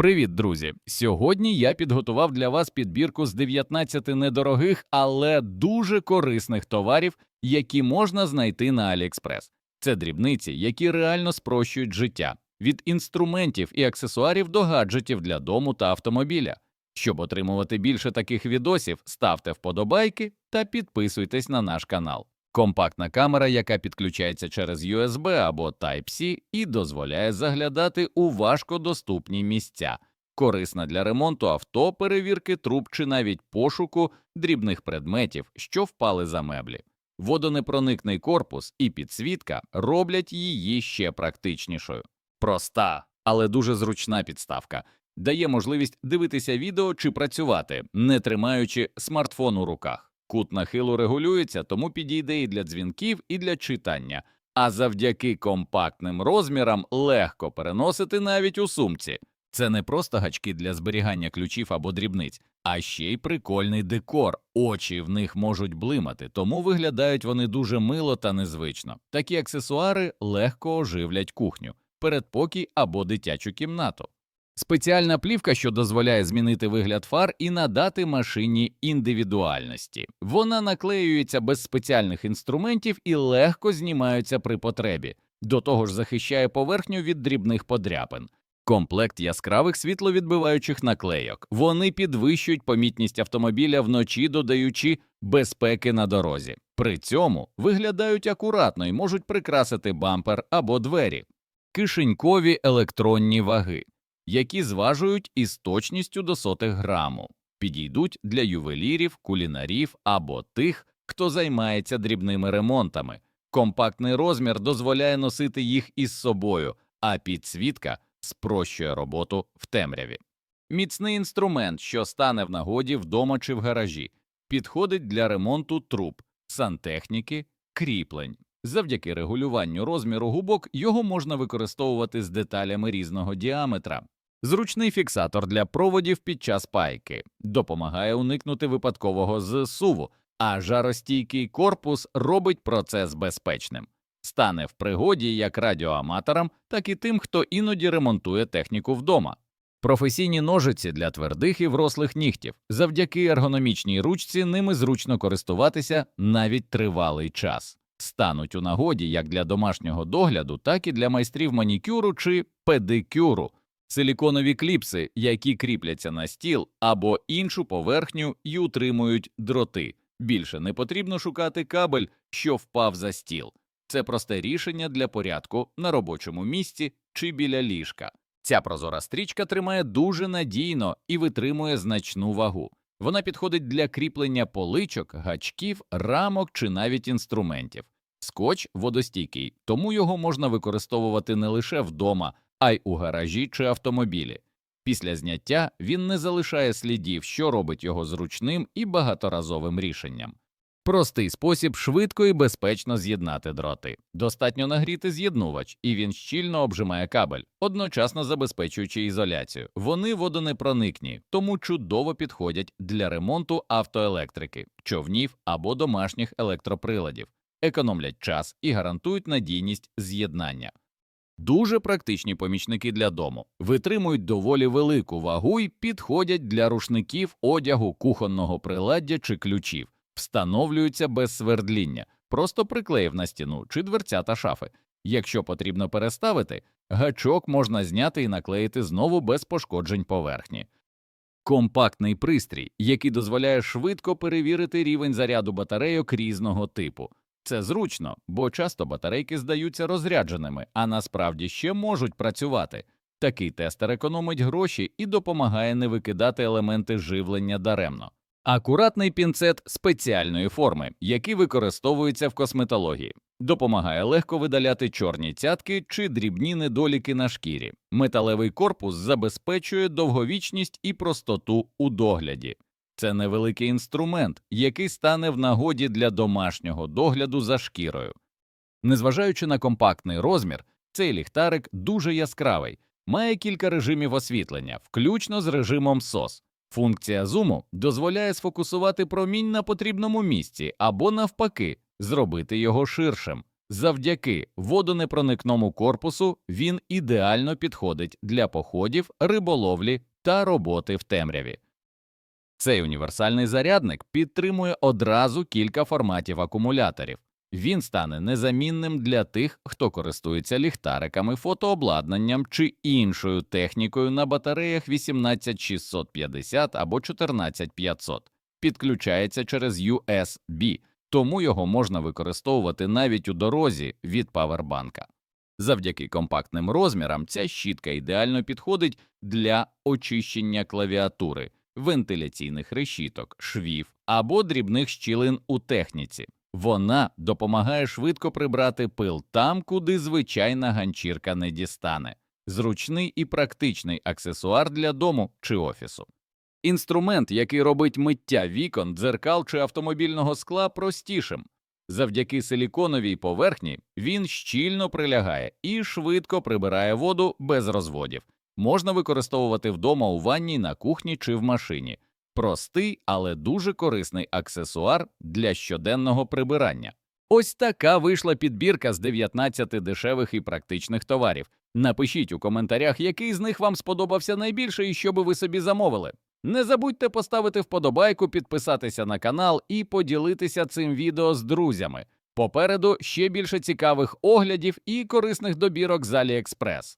Привіт, друзі! Сьогодні я підготував для вас підбірку з 19 недорогих, але дуже корисних товарів, які можна знайти на AliExpress. Це дрібниці, які реально спрощують життя від інструментів і аксесуарів до гаджетів для дому та автомобіля. Щоб отримувати більше таких відосів, ставте вподобайки та підписуйтесь на наш канал. Компактна камера, яка підключається через USB або Type-C і дозволяє заглядати у важкодоступні місця, корисна для ремонту авто, перевірки труб чи навіть пошуку дрібних предметів, що впали за меблі. Водонепроникний корпус і підсвітка роблять її ще практичнішою. Проста, але дуже зручна підставка дає можливість дивитися відео чи працювати, не тримаючи смартфон у руках. Кут нахилу регулюється, тому підійде і для дзвінків, і для читання, а завдяки компактним розмірам легко переносити навіть у сумці. Це не просто гачки для зберігання ключів або дрібниць, а ще й прикольний декор. Очі в них можуть блимати, тому виглядають вони дуже мило та незвично. Такі аксесуари легко оживлять кухню, передпокій або дитячу кімнату. Спеціальна плівка, що дозволяє змінити вигляд фар і надати машині індивідуальності. Вона наклеюється без спеціальних інструментів і легко знімаються при потребі. До того ж захищає поверхню від дрібних подряпин. Комплект яскравих світловідбиваючих наклейок. Вони підвищують помітність автомобіля вночі, додаючи безпеки на дорозі. При цьому виглядають акуратно і можуть прикрасити бампер або двері. Кишенькові електронні ваги які зважують із точністю до сотих граму, підійдуть для ювелірів, кулінарів або тих, хто займається дрібними ремонтами. Компактний розмір дозволяє носити їх із собою, а підсвітка спрощує роботу в темряві. Міцний інструмент, що стане в нагоді вдома чи в гаражі, підходить для ремонту труб, сантехніки, кріплень. Завдяки регулюванню розміру губок його можна використовувати з деталями різного діаметра. Зручний фіксатор для проводів під час пайки допомагає уникнути випадкового зсуву, а жаростійкий корпус робить процес безпечним, стане в пригоді як радіоаматорам, так і тим, хто іноді ремонтує техніку вдома. Професійні ножиці для твердих і врослих нігтів. Завдяки ергономічній ручці ними зручно користуватися навіть тривалий час, стануть у нагоді як для домашнього догляду, так і для майстрів манікюру чи педикюру силіконові кліпси, які кріпляться на стіл або іншу поверхню і утримують дроти. Більше не потрібно шукати кабель, що впав за стіл. Це просте рішення для порядку на робочому місці чи біля ліжка. Ця прозора стрічка тримає дуже надійно і витримує значну вагу. Вона підходить для кріплення поличок, гачків, рамок чи навіть інструментів. Скотч водостійкий, тому його можна використовувати не лише вдома, а й у гаражі чи автомобілі. Після зняття він не залишає слідів, що робить його зручним і багаторазовим рішенням. Простий спосіб швидко і безпечно з'єднати дроти. Достатньо нагріти з'єднувач, і він щільно обжимає кабель, одночасно забезпечуючи ізоляцію. Вони водонепроникні, тому чудово підходять для ремонту автоелектрики, човнів або домашніх електроприладів, економлять час і гарантують надійність з'єднання. Дуже практичні помічники для дому, витримують доволі велику вагу і підходять для рушників, одягу, кухонного приладдя чи ключів, встановлюються без свердління, просто приклеїв на стіну чи дверця та шафи. Якщо потрібно переставити, гачок можна зняти і наклеїти знову без пошкоджень поверхні. Компактний пристрій, який дозволяє швидко перевірити рівень заряду батарейок різного типу. Це зручно, бо часто батарейки здаються розрядженими, а насправді ще можуть працювати. Такий тестер економить гроші і допомагає не викидати елементи живлення даремно. Акуратний пінцет спеціальної форми, який використовується в косметології, допомагає легко видаляти чорні цятки чи дрібні недоліки на шкірі. Металевий корпус забезпечує довговічність і простоту у догляді. Це невеликий інструмент, який стане в нагоді для домашнього догляду за шкірою. Незважаючи на компактний розмір, цей ліхтарик дуже яскравий, має кілька режимів освітлення, включно з режимом SOS. Функція зуму дозволяє сфокусувати промінь на потрібному місці або, навпаки, зробити його ширшим. Завдяки водонепроникному корпусу він ідеально підходить для походів, риболовлі та роботи в темряві. Цей універсальний зарядник підтримує одразу кілька форматів акумуляторів. Він стане незамінним для тих, хто користується ліхтариками, фотообладнанням чи іншою технікою на батареях 18650 або 14500. Підключається через USB, тому його можна використовувати навіть у дорозі від павербанка. Завдяки компактним розмірам ця щітка ідеально підходить для очищення клавіатури, вентиляційних решіток, швів або дрібних щілин у техніці. Вона допомагає швидко прибрати пил там, куди звичайна ганчірка не дістане. Зручний і практичний аксесуар для дому чи офісу. Інструмент, який робить миття вікон, дзеркал чи автомобільного скла простішим. Завдяки силіконовій поверхні він щільно прилягає і швидко прибирає воду без розводів. Можна використовувати вдома у ванні, на кухні чи в машині. Простий, але дуже корисний аксесуар для щоденного прибирання. Ось така вийшла підбірка з 19 дешевих і практичних товарів. Напишіть у коментарях, який з них вам сподобався найбільше і що би ви собі замовили. Не забудьте поставити вподобайку, підписатися на канал і поділитися цим відео з друзями. Попереду ще більше цікавих оглядів і корисних добірок з AliExpress.